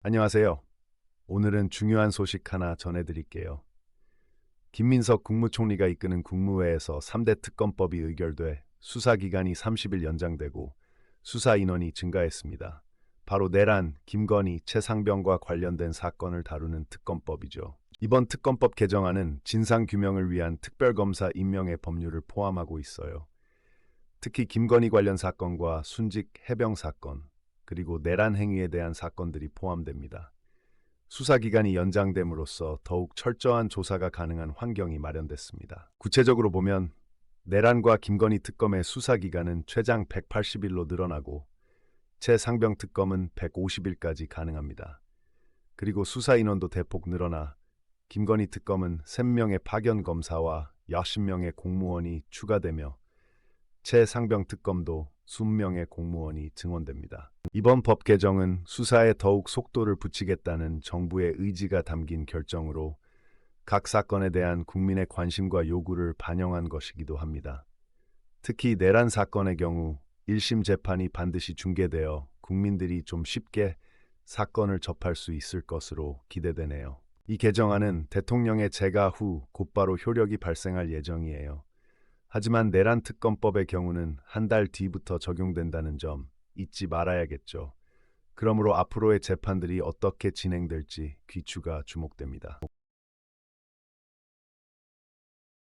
안녕하세요. 오늘은 중요한 소식 하나 전해드릴게요. 김민석 국무총리가 이끄는 국무회에서 3대 특검법이 의결돼 수사기간이 30일 연장되고 수사 인원이 증가했습니다. 바로 내란, 김건희, 최상병과 관련된 사건을 다루는 특검법이죠. 이번 특검법 개정안은 진상규명을 위한 특별검사 임명의 법률을 포함하고 있어요. 특히 김건희 관련 사건과 순직 해병 사건, 그리고 내란 행위에 대한 사건들이 포함됩니다. 수사 기간이 연장됨으로써 더욱 철저한 조사가 가능한 환경이 마련됐습니다. 구체적으로 보면 내란과 김건희 특검의 수사 기간은 최장 180일로 늘어나고 최상병 특검은 150일까지 가능합니다. 그리고 수사 인원도 대폭 늘어나 김건희 특검은 3명의 파견 검사와 60명의 공무원이 추가되며 최상병 특검도 20명의 공무원이 증원됩니다. 이번 법 개정은 수사에 더욱 속도를 붙이겠다는 정부의 의지가 담긴 결정으로 각 사건에 대한 국민의 관심과 요구를 반영한 것이기도 합니다. 특히 내란 사건의 경우 1심 재판이 반드시 중계되어 국민들이 좀 쉽게 사건을 접할 수 있을 것으로 기대되네요. 이 개정안은 대통령의 재가 후 곧바로 효력이 발생할 예정이에요. 하지만 내란 특검법의 경우는 한 달 뒤부터 적용된다는 점 잊지 말아야겠죠. 그러므로 앞으로의 재판들이 어떻게 진행될지 귀추가 주목됩니다.